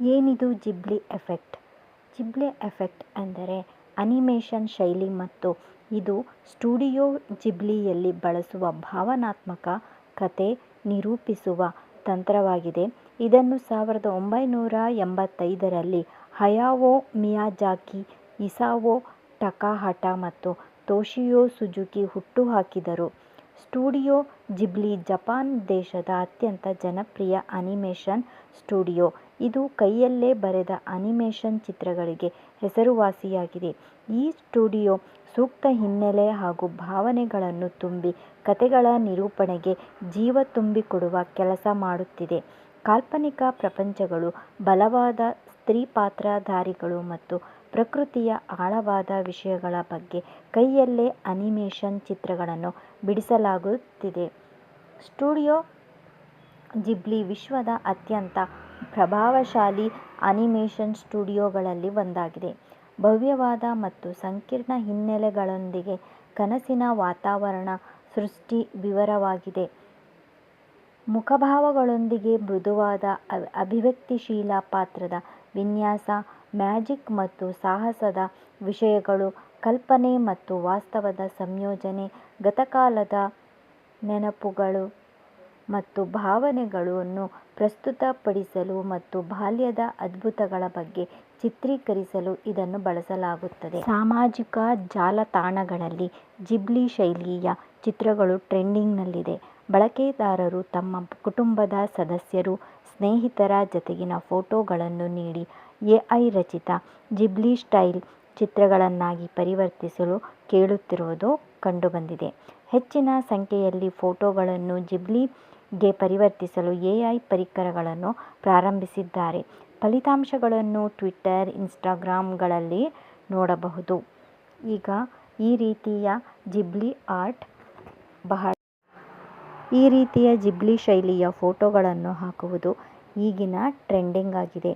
ಏನಿದು Ghibli effect? Ghibli effect ಅಂದರೆ animation ಶೈಲಿ ಮತ್ತು ಇದು ಸ್ಟುಡಿಯೋ ಜಿಬ್ಲಿಯಲ್ಲಿ ಬಳಸುವ ಭಾವನಾತ್ಮಕ ಕತೆ ನಿರೂಪಿಸುವ ತಂತ್ರವಾಗಿದೆ. ಇದನ್ನು ಸಾವಿರದ ಒಂಬೈನೂರ ಎಂಬತ್ತೈದರಲ್ಲಿ ಹಯಾವೋ ಮಿಯಾಜಾಕಿ, ಇಸಾವೋ ಟಕಾಹಟ ಮತ್ತು ತೋಶಿಯೋ ಸುಜುಕಿ ಹುಟ್ಟುಹಾಕಿದರು. ಸ್ಟುಡಿಯೋ ಜಿಬ್ಲಿ ಜಪಾನ್ ದೇಶದ ಅತ್ಯಂತ ಜನಪ್ರಿಯ ಅನಿಮೇಷನ್ ಸ್ಟುಡಿಯೋ. ಇದು ಕೈಯಲ್ಲೇ ಬರೆದ ಅನಿಮೇಷನ್ ಚಿತ್ರಗಳಿಗೆ ಹೆಸರುವಾಸಿಯಾಗಿದೆ. ಈ ಸ್ಟುಡಿಯೋ ಸೂಕ್ತ ಹಿನ್ನೆಲೆ ಹಾಗೂ ಭಾವನೆಗಳನ್ನು ತುಂಬಿ ಕಥೆಗಳ ನಿರೂಪಣೆಗೆ ಜೀವ ತುಂಬಿಕೊಡುವ ಕೆಲಸ ಮಾಡುತ್ತಿದೆ. ಕಾಲ್ಪನಿಕ ಪ್ರಪಂಚಗಳು, ಬಲವಾದ ಸ್ತ್ರೀಪಾತ್ರಧಾರಿಗಳು ಮತ್ತು ಪ್ರಕೃತಿಯ ಆಳವಾದ ವಿಷಯಗಳ ಬಗ್ಗೆ ಕೈಯಲ್ಲೇ ಅನಿಮೇಷನ್ ಚಿತ್ರಗಳನ್ನು ಬಿಡಿಸಲಾಗುತ್ತಿದೆ. ಸ್ಟುಡಿಯೋ ಜಿಬ್ಲಿ ವಿಶ್ವದ ಅತ್ಯಂತ ಪ್ರಭಾವಶಾಲಿ ಅನಿಮೇಷನ್ ಸ್ಟುಡಿಯೋಗಳಲ್ಲಿ ಒಂದಾಗಿದೆ. ಭವ್ಯವಾದ ಮತ್ತು ಸಂಕೀರ್ಣ ಹಿನ್ನೆಲೆಗಳೊಂದಿಗೆ ಕನಸಿನ ವಾತಾವರಣ ಸೃಷ್ಟಿ ವಿವರವಾಗಿದೆ. ಮುಖಭಾವಗಳೊಂದಿಗೆ ಮೃದುವಾದ ಅಭಿವ್ಯಕ್ತಿಶೀಲ ಪಾತ್ರದ ವಿನ್ಯಾಸ, ಮ್ಯಾಜಿಕ್ ಮತ್ತು ಸಾಹಸದ ವಿಷಯಗಳು, ಕಲ್ಪನೆ ಮತ್ತು ವಾಸ್ತವದ ಸಂಯೋಜನೆ, ಗತಕಾಲದ ನೆನಪುಗಳು ಮತ್ತು ಭಾವನೆಗಳನ್ನು ಪ್ರಸ್ತುತಪಡಿಸಲು ಮತ್ತು ಬಾಲ್ಯದ ಅದ್ಭುತಗಳ ಬಗ್ಗೆ ಚಿತ್ರೀಕರಿಸಲು ಇದನ್ನು ಬಳಸಲಾಗುತ್ತದೆ. ಸಾಮಾಜಿಕ ಜಾಲತಾಣಗಳಲ್ಲಿ ಜಿಬ್ಲಿ ಶೈಲಿಯ ಚಿತ್ರಗಳು ಟ್ರೆಂಡಿಂಗ್ನಲ್ಲಿದೆ. ಬಳಕೆದಾರರು ತಮ್ಮ ಕುಟುಂಬದ ಸದಸ್ಯರು, ಸ್ನೇಹಿತರ ಜತೆಗಿನ ಫೋಟೋಗಳನ್ನು ನೀಡಿ ಎಐ ರಚಿತ ಜಿಬ್ಲಿ-ಸ್ಟೈಲ್ ಚಿತ್ರಗಳನ್ನಾಗಿ ಪರಿವರ್ತಿಸಲು ಕೇಳುತ್ತಿರುವುದು ಕಂಡುಬಂದಿದೆ. ಹೆಚ್ಚಿನ ಸಂಖ್ಯೆಯಲ್ಲಿ ಫೋಟೋಗಳನ್ನು ಜಿಬ್ಲಿಗೆ ಪರಿವರ್ತಿಸಲು ಎಐ ಪರಿಕರಗಳನ್ನು ಪ್ರಾರಂಭಿಸಿದ್ದಾರೆ. ಫಲಿತಾಂಶಗಳನ್ನು ಟ್ವಿಟರ್, ಇನ್ಸ್ಟಾಗ್ರಾಮ್ಗಳಲ್ಲಿ ನೋಡಬಹುದು. ಈಗ ಈ ರೀತಿಯ ಜಿಬ್ಲಿ ಆರ್ಟ್ ಬಹಳ ಈ ರೀತಿಯ ಜಿಬ್ಲಿ ಶೈಲಿಯ ಫೋಟೋಗಳನ್ನು ಹಾಕುವುದು ಈಗಿನ ಟ್ರೆಂಡಿಂಗ್ ಆಗಿದೆ.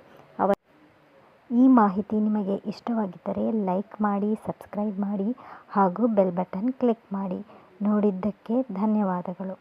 ಈ ಮಾಹಿತಿ ನಿಮಗೆ ಇಷ್ಟವಾಗಿದ್ದರೆ ಲೈಕ್ ಮಾಡಿ, ಸಬ್ಸ್ಕ್ರೈಬ್ ಮಾಡಿ ಹಾಗೂ ಬೆಲ್ ಬಟನ್ ಕ್ಲಿಕ್ ಮಾಡಿ. ನೋಡಿದ್ದಕ್ಕೆ ಧನ್ಯವಾದಗಳು.